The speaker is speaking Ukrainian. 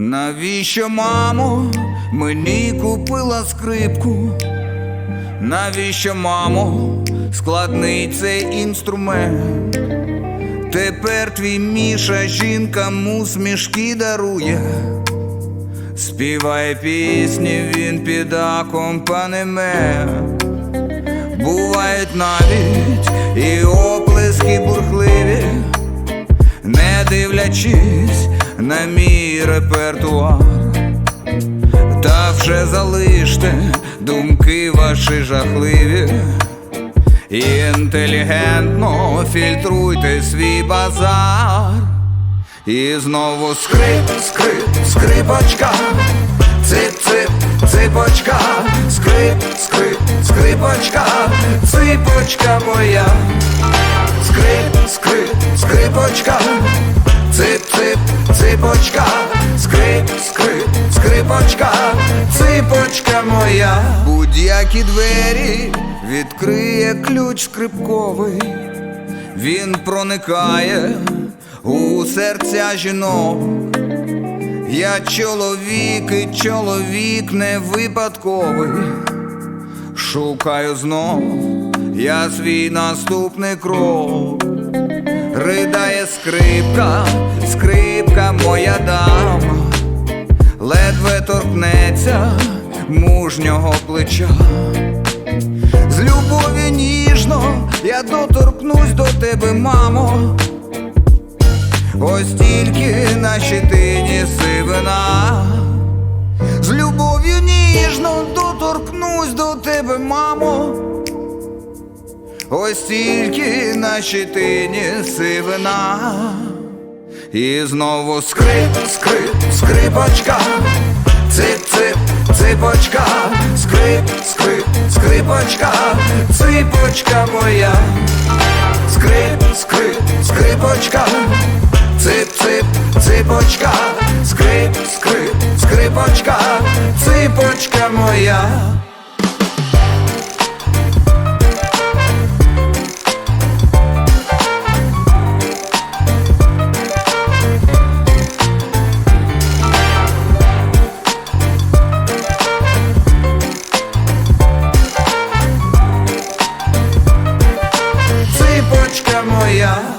Навіщо, мамо, мені купила скрипку? Навіщо, мамо, складний цей інструмент? Тепер твій міша жінкам усмішки дарує, співає пісні він під акомпанемент. Бувають навіть і оплески бурхливі, не дивлячись на мій репертуар. Та вже залиште думки ваші жахливі. Інтелігентно фільтруйте свій базар. І знову скрип, скрип, скрипочка, цип, цип, ципочка, скрип, скрип, скрипочка, ципочка моя, скрип, скрип, скрипочка, цип, цип, ципочка, скрипочка, ципочка моя. Будь-які двері відкриє ключ скрипковий. Він проникає у серця жінок. Я чоловік і чоловік не випадковий. Шукаю знов я свій наступний крок. Ридає скрипка, скрипка моя дама, ледве торкнеться мужнього плеча. З любові ніжно я доторкнусь до тебе, мамо. Ось тільки на щитині сивина. З любов'ю ніжно доторкнусь до тебе, мамо. Ось тільки на щитині сивина. І знову скрип, скрип, скрипочка, цип, цип, ципочка, скрип, скрип, скрипочка, ципочка моя, скрип, скрип, скрипочка, цип, цип, ципочка, скрип, скрип, скрипочка, ципочка моя. ручка моя